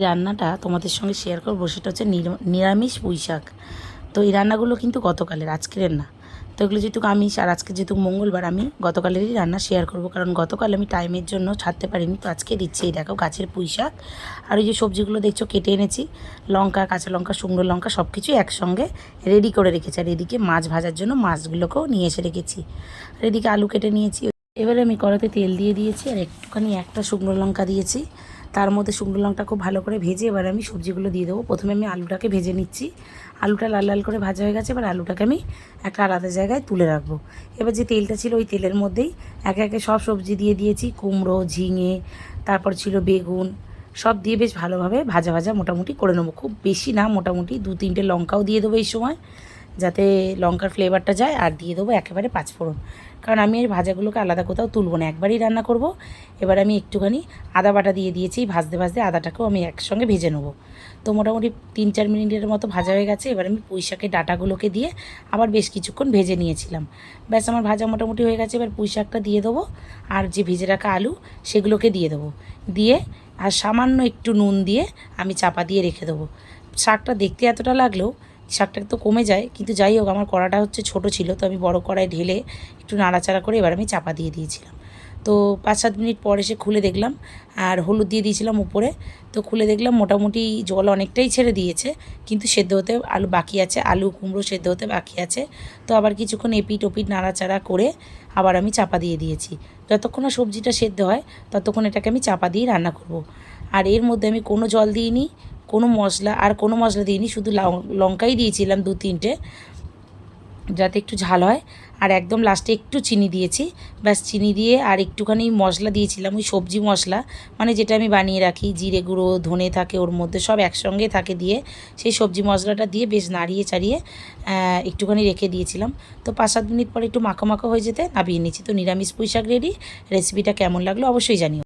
রান্নাটা তোমাদের সঙ্গে শেয়ার করব, সেটা হচ্ছে নির- নিরামিষ পুঁই শাক তো এই রান্নাগুলো কিন্তু গতকালের আজকের না। তো এগুলো যেহেতু আমিষ, আর আজকে যেহেতু মঙ্গলবার, আমি গতকালেরই রান্না শেয়ার করব, কারণ গতকাল আমি টাইমের জন্য ছাড়তে পারিনি, তো আজকে দিচ্ছি, এই দেখো, গাছের পুঁই শাক আর ওই যে সবজিগুলো দেখছ, কেটে এনেছি। লঙ্কা, কাঁচা লঙ্কা, শুকনো লঙ্কা সব কিছু একসঙ্গে রেডি করে রেখেছি। আর এদিকে মাছ ভাজার জন্য মাছগুলোকেও নিয়ে এসে রেখেছি। আর এদিকে আলু কেটে নিয়েছি। এবারে আমি কড়াতে তেল দিয়ে দিয়েছি, আর একটুখানি একটা শুকনো লঙ্কা দিয়েছি। তার মধ্যে শুকনো লঙ্কা খুব ভালো করে ভেজে এবার আমি সবজিগুলো দিয়ে দেবো। প্রথমে আমি আলুটাকে ভেজে নিচ্ছি। আলুটা লাল লাল করে ভাজা হয়ে গেছে, এবার আলুটাকে আমি একটা আলাদা জায়গায় তুলে রাখব। এবার যে তেলটা ছিল ওই তেলের মধ্যেই একে একে সব সবজি দিয়ে দিয়েছি, কুমড়ো, ঝিঙে, তারপর ছিল বেগুন, সব দিয়ে বেশ ভালোভাবে ভাজা ভাজা মোটামুটি করে নেব। খুব বেশি না, মোটামুটি দু তিনটে লঙ্কাও দিয়ে দেবো এই সময়, যাতে লঙ্কার ফ্লেভারটা যায়, আর দিয়ে দেবো একেবারে পাঁচফোড়ন। কারণ আমি এই ভাজাগুলোকে আলাদা কোথাও তুলবো না, একবারই রান্না করব। এবার আমি একটুখানি আদা বাটা দিয়ে দিয়েছি, ভাজতে ভাজতে আদাটাকেও আমি একসঙ্গে ভেজে নেব। তো মোটামুটি তিন চার মিনিটের মতো ভাজা হয়ে গেছে, এবার আমি পুঁই শাকের ডাটাগুলোকে দিয়ে আবার বেশ কিছুক্ষণ ভেজে নিয়েছিলাম। ব্যাস, আমার ভাজা মোটামুটি হয়ে গেছে, এবার পুঁই শাকটা দিয়ে দেবো, আর যে ভেজে রাখা আলু সেগুলোকে দিয়ে দেবো। দিয়ে আর সামান্য একটু নুন দিয়ে আমি চাপা দিয়ে রেখে দেবো। শাকটা দেখতে এতটা লাগলেও শাকটা তো কমে যায়, কিন্তু যাই হোক, আমার কড়াটা হচ্ছে ছোট ছিল, তো আমি বড় কড়াই ঢেলে একটু নাড়াচাড়া করে এবার আমি চাপা দিয়ে দিয়েছিলাম। তো পাঁচ সাত মিনিট পর এসে খুলে দেখলাম, আর হলুদ দিয়ে দিয়েছিলাম উপরে। তো খুলে দেখলাম মোটামুটি জল অনেকটাই ছেড়ে দিয়েছে, কিন্তু সেদ্ধ হতে আলু বাকি আছে, আলু কুমড়ো সেদ্ধ হতে বাকি আছে। তো আবার কিছুক্ষণ এপিট ওপিট নাড়াচাড়া করে আবার আমি চাপা দিয়ে দিয়েছি। যতক্ষণ না সবজিটা সেদ্ধ হয়, ততক্ষণ এটাকে আমি চাপা দিয়ে রান্না করব। আর এর মধ্যে আমি কোনো জল দিইনি কোনো মশলা আর কোনো মশলা দিইনি, শুধু লঙ্কাই দিয়েছিলাম দু তিনটে, যাতে একটু ঝাল হয়। আর একদম লাস্টে একটু চিনি দিয়েছি, ব্যাস চিনি দিয়ে আর একটুখানি মশলা দিয়েছিলাম, ওই সবজি মশলা মানে যেটা আমি বানিয়ে রাখি, জিরে গুঁড়ো, ধনে থাকে ওর মধ্যে, সব একসঙ্গে থাকে দিয়ে, সেই সবজি মশলাটা দিয়ে বেশ নাড়িয়ে চাড়িয়ে একটুখানি রেখে দিয়েছিলাম। তো পাঁচ সাত মিনিট পরে একটু মাখো মাখো হয়ে যেতে নামিয়ে নিচ্ছি। তো নিরামিষ পুঁই শাক রেডি রেসিপিটা কেমন লাগল অবশ্যই জানিও।